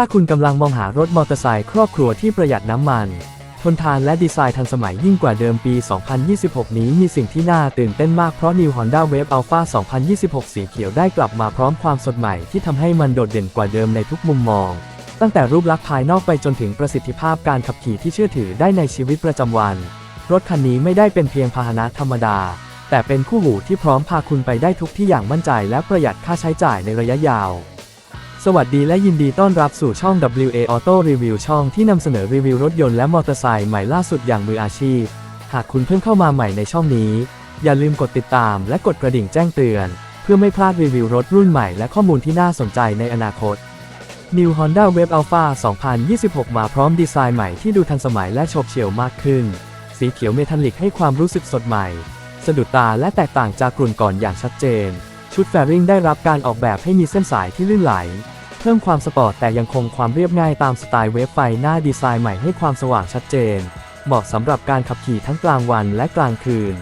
ถ้าคุณกำลังมองหารถมอเตอร์ไซค์ครอบครัวที่ประหยัดน้ำมัน ทนทานและดีไซน์ทันสมัยยิ่งกว่าเดิมปี 2026 นี้มีสิ่งที่น่าตื่นเต้นมากเพราะ New Honda Wave Alpha 2026 สีเขียวได้กลับมาพร้อมความสดใหม่ที่ทำให้มันโดดเด่นกว่าเดิมในทุกมุมมอง ตั้งแต่รูปลักษณ์ภายนอกไปจนถึงประสิทธิภาพการขับขี่ที่เชื่อถือได้ในชีวิตประจำวัน รถคันนี้ไม่ได้เป็นเพียงพาหนะธรรมดา แต่เป็นคู่หูที่พร้อมพาคุณไปได้ทุกที่อย่างมั่นใจและประหยัดค่าใช้จ่ายในระยะยาว สวัสดีและยินดีต้อนรับสู่ช่อง WA Auto Review ช่องที่นำเสนอรีวิวรถยนต์และมอเตอร์ไซค์ใหม่ล่าสุดอย่างมืออาชีพ หากคุณเพิ่งเข้ามาใหม่ในช่องนี้ อย่าลืมกดติดตามและกดกระดิ่งแจ้งเตือน เพื่อไม่พลาดรีวิวรถรุ่นใหม่และข้อมูลที่น่าสนใจในอนาคต New Honda Wave Alpha 2026 มาพร้อมดีไซน์ใหม่ที่ดูทันสมัยและโฉบเฉี่ยวมากขึ้น สีเขียวเมทัลลิกให้ความรู้สึกสดใหม่ สะดุดตาและแตกต่างจากกลุ่นก่อนอย่างชัดเจน ชุดแฟริงได้รับการออกแบบให้มีเส้นสายที่ลื่นไหล เพิ่มความสปอร์ตแต่ยังคงความเรียบง่ายตามสไตล์เวฟไฟหน้าดีไซน์ใหม่ให้ความสว่างชัดเจน เหมาะสำหรับการขับขี่ทั้งกลางวันและกลางคืน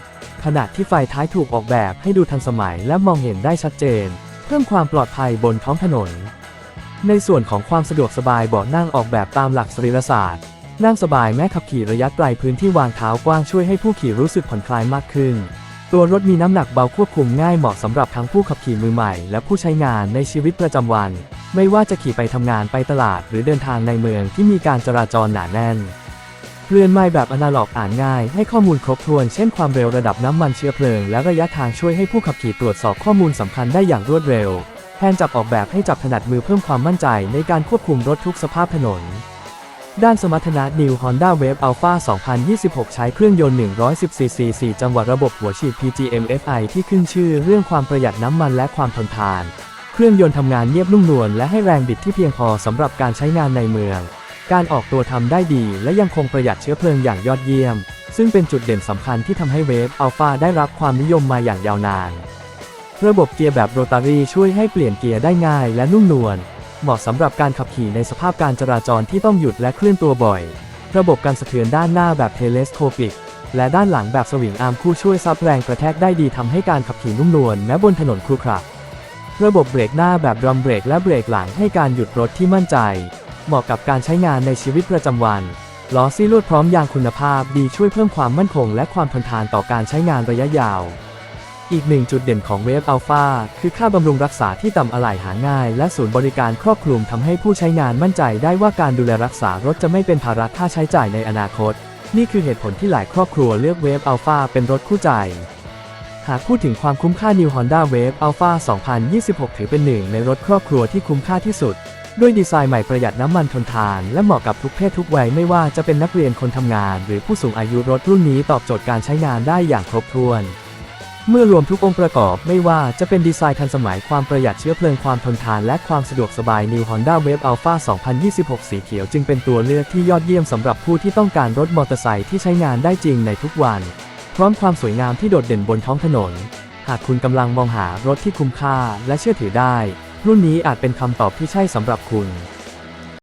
ขณะที่ไฟท้ายถูกออกแบบให้ดูทันสมัยและมองเห็นได้ชัดเจน เพิ่มความปลอดภัยบนท้องถนน ในส่วนของความสะดวกสบายเบาะนั่งออกแบบตามหลักสรีรศาสตร์นั่งสบายแม้ขับขี่ระยะไกลพื้นที่วางเท้ากว้างช่วยให้ผู้ขี่รู้สึกผ่อนคลายมากขึ้น ตัวรถมีน้ำหนักเบาควบคุมง่ายเหมาะสำหรับทั้งผู้ขับขี่มือใหม่ และผู้ใช้งานในชีวิตประจำวัน ไม่ว่าจะขี่ไปทำงานไปตลาด หรือเดินทางในเมืองที่มีการจราจรหนาแน่นเรือนไม้แบบอนาล็อกอ่านง่าย ให้ข้อมูลครบถ้วน เช่นความเร็วระดับน้ำมันเชื้อเพลิง และระยะทางช่วยให้ผู้ขับขี่ตรวจสอบข้อมูลสำคัญได้อย่างรวดเร็วแทนจับออกแบบให้จับถนัดมือเพิ่มความมั่นใจในการควบคุมรถทุกสภาพถนน ด้านสมรรถนะ New Honda Wave Alpha 2026 ใช้เครื่องยนต์ 110 cc 4 จังหวะระบบหัวฉีด PGM FI ที่ขึ้นชื่อเรื่องความประหยัดน้ำมันและความทนทาน เครื่องยนต์ทำงานเงียบนุ่มนวลและให้แรงบิดที่เพียงพอสำหรับการใช้งานในเมือง การออกตัวทำได้ดีและยังคงประหยัดเชื้อเพลิงอย่างยอดเยี่ยม ซึ่งเป็นจุดเด่นสำคัญที่ทำให้ Wave Alpha ได้รับความนิยมมาอย่างยาวนาน ระบบเกียร์แบบโรตารี่ช่วยให้เปลี่ยนเกียร์ได้ง่ายและนุ่มนวล เหมาะสำหรับการขับขี่ในสภาพการจราจรที่ต้องหยุดและเคลื่อนตัวบ่อย ระบบการสะเทือนด้านหน้าแบบเทเลสโคปิก และด้านหลังแบบสวิงอาร์มคู่ช่วยซับแรงกระแทกได้ดีทำให้การขับขี่นุ่มนวลแม้บนถนนครุขระระบบเบรกหน้าแบบดรัมเบรกและเบรกหลังให้การหยุดรถที่มั่นใจ เหมาะกับการใช้งานในชีวิตประจำวันล้อซี่ลวดพร้อมยางคุณภาพดีช่วยเพิ่มความมั่นคงและความทนทานต่อการใช้งานระยะยาว อีกหนึ่งจุดเด่นของเวฟอัลฟาคือค่าบำรุงรักษาที่ต่ำอะไหล่หาง่าย และศูนย์บริการครอบคลุมทำให้ผู้ใช้งานมั่นใจได้ว่าการดูแลรักษารถจะไม่เป็นภาระค่าใช้จ่ายในอนาคต นี่คือเหตุผลที่หลายครอบครัวเลือกเวฟอัลฟาเป็นรถคู่ใจ หากพูดถึงความคุ้มค่า New Honda Wave Alpha 2026 ถือเป็นหนึ่งในรถครอบครัวที่คุ้มค่าที่สุด ด้วยดีไซน์ใหม่ประหยัดน้ำมันทนทาน และเหมาะกับทุกเพศทุกวัยไม่ว่าจะเป็นนักเรียนคนทำงาน หรือผู้สูงอายุรถรุ่นนี้ตอบโจทย์การใช้งานได้อย่างครบถ้วน เมื่อรวมทุกองค์ประกอบไม่ว่าจะเป็นดีไซน์ทันสมัยความประหยัดเชื้อเพลิงความทนทานและความสะดวกสบาย New Honda Wave Alpha 2026 สีเขียวจึงเป็นตัวเลือกที่ยอดเยี่ยมสำหรับผู้ที่ต้องการรถมอเตอร์ไซค์ที่ใช้งานได้จริงในทุกวัน พร้อมความสวยงามที่โดดเด่นบนท้องถนน หากคุณกำลังมองหารถที่คุ้มค่าและเชื่อถือได้ รุ่นนี้อาจเป็นคำตอบที่ใช่สำหรับคุณ